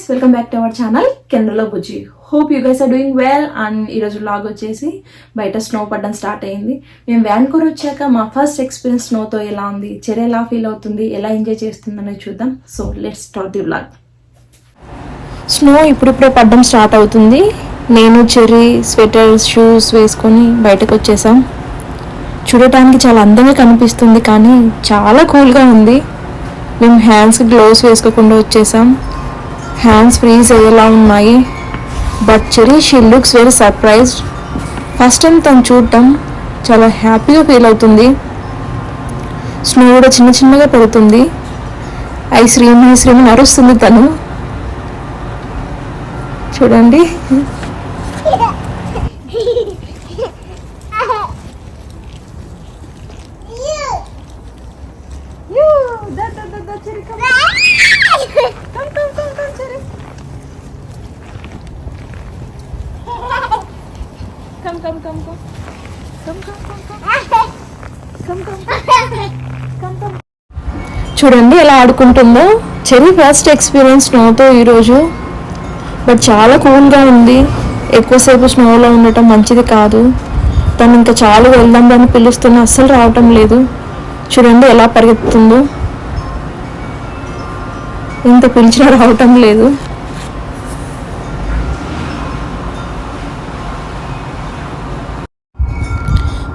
Guys welcome back to our channel కెనరలో Bujji hope you guys are doing well and ఈరోజు vlog వచ్చేసి బయట snow పడడం start అయింది. మేము వ్యాన్కూర్ వచ్చాక మా ఫస్ట్ ఎక్స్పీరియన్స్ స్నోతో ఎలా ఉంది చెర ఎలా ఫీల్ అవుతుంది ఎలా ఎంజాయ్ చేస్తుందని చూద్దాం. So let's start the vlog snow ఇప్పుడిప్పుడే పడడం స్టార్ట్ అవుతుంది. నేను చెర్రీ స్వెటర్స్ షూస్ వేసుకొని బయటకు వచ్చేసాం. చూడటానికి చాలా అందంగా కనిపిస్తుంది కానీ చాలా కూల్గా ఉంది. మేము హ్యాండ్స్కి గ్లోవ్స్ వేసుకోకుండా వచ్చేసాం. హ్యాండ్స్ ఫ్రీజ్ అయ్యేలా ఉన్నాయి. But Cherry she looks very surprised first time తను చూడటం చాలా హ్యాపీగా ఫీల్ అవుతుంది. స్నో కూడా చిన్న చిన్నగా పెడుతుంది. Come, come, come, come. చూడండి చూడండి ఎలా ఆడుకుంటుందో. చెరీ ఫస్ట్ ఎక్స్పీరియన్స్ స్నోతో ఈరోజు. బట్ చాలా కూల్గా ఉంది. ఎక్కువసేపు స్నోలో ఉండటం మంచిది కాదు. తను ఇంకా చాలు వెళ్దాం అని పిలుస్తున్నా అస్సలు రావటం లేదు. చూడండి ఎలా పరిగెత్తుందో. ఇంత పిలిచినా రావటం లేదు.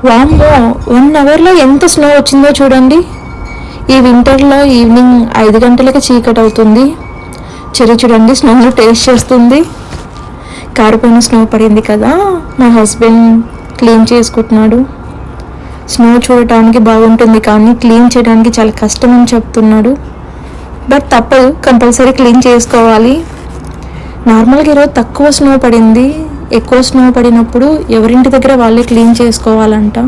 వామ్మో వన్ అవర్లో ఎంత స్నో వచ్చిందో చూడండి. ఈ వింటర్లో ఈవినింగ్ ఐదు గంటలకి చీకటి అవుతుంది. చెరి చూడండి స్నోను టేస్ట్ చేస్తుంది. కారిపోయిన స్నో పడింది కదా మా హస్బెండ్ క్లీన్ చేసుకుంటున్నాడు. స్నో చూడటానికి బాగుంటుంది కానీ క్లీన్ చేయడానికి చాలా కష్టం అని చెప్తున్నాడు. బట్ తప్పదు కంపల్సరీ క్లీన్ చేసుకోవాలి. నార్మల్గా ఈరోజు తక్కువ స్నో పడింది. ఎక్కువ స్నో పడినప్పుడు ఎవరింటి దగ్గర వాళ్ళే క్లీన్ చేసుకోవాలంట.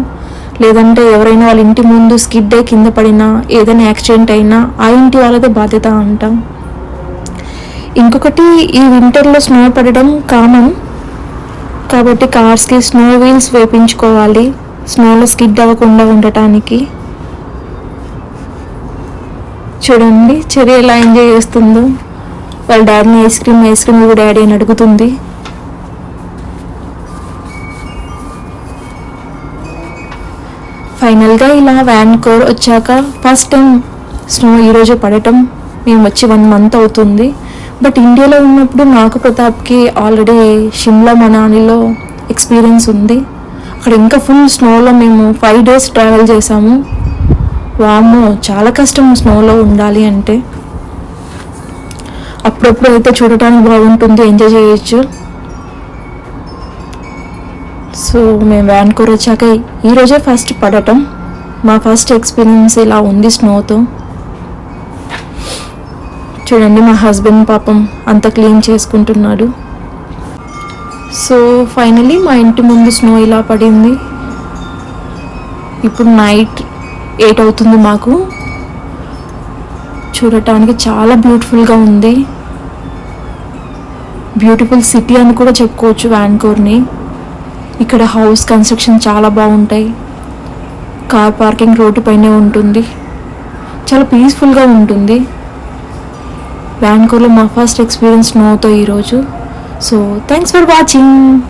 లేదంటే ఎవరైనా వాళ్ళ ఇంటి ముందు స్కిడ్ అయి కింద పడినా ఏదైనా యాక్సిడెంట్ అయినా ఆ ఇంటి వాళ్ళదే బాధ్యత అంట. ఇంకొకటి ఈ వింటర్లో స్నో పడడం కామన్ కాబట్టి కార్స్కి స్నో వీల్స్ వేపించుకోవాలి. స్నోలో స్కిడ్ అవ్వకుండా ఉండటానికి. చూడండి చెరి ఎలా ఎంజాయ్ చేస్తుందో. వాళ్ళ డాడీని ఐస్ క్రీమ్ ఐస్ క్రీమ్ కూడా డాడీ అని అడుగుతుంది. ఫైనల్గా ఇలా వ్యాన్ కోర్ వచ్చాక ఫస్ట్ టైం స్నో ఈరోజు పడటం మేము వచ్చి వన్ మంత్ అవుతుంది. బట్ ఇండియాలో ఉన్నప్పుడు నాకు ప్రతాప్కి ఆల్రెడీ షిమ్లా మనాలిలో ఎక్స్పీరియన్స్ ఉంది. అక్కడ ఇంకా ఫుల్ స్నోలో మేము ఫైవ్ డేస్ ట్రావెల్ చేసాము వాము చాలా కష్టం స్నోలో ఉండాలి అంటే. అప్పుడప్పుడు అయితే చూడటానికి బాగుంటుంది ఎంజాయ్ చేయొచ్చు. సో మేము వ్యాన్కూర్ వచ్చాక ఈరోజే ఫస్ట్ పడటం. మా ఫస్ట్ ఎక్స్పీరియన్స్ ఇలా ఉంది స్నోతో. చూడండి మా హస్బెండ్ పాపం అంత క్లీన్ చేసుకుంటున్నాడు. సో ఫైనలీ మా ఇంటి ముందు స్నో ఇలా పడింది. ఇప్పుడు నైట్ ఎయిట్ అవుతుంది మాకు. చూడటానికి చాలా బ్యూటిఫుల్గా ఉంది. బ్యూటిఫుల్ సిటీ అని కూడా చెప్పుకోవచ్చు వ్యాన్కోర్ని. ఇక్కడ హౌస్ కన్స్ట్రక్షన్ చాలా బాగుంటాయి. కార్ పార్కింగ్ రోడ్డు పైనే ఉంటుంది. చాలా పీస్ఫుల్గా ఉంటుంది. వ్యాన్కోర్లో మా ఫస్ట్ ఎక్స్పీరియన్స్ నోతో ఈరోజు. So thanks for watching.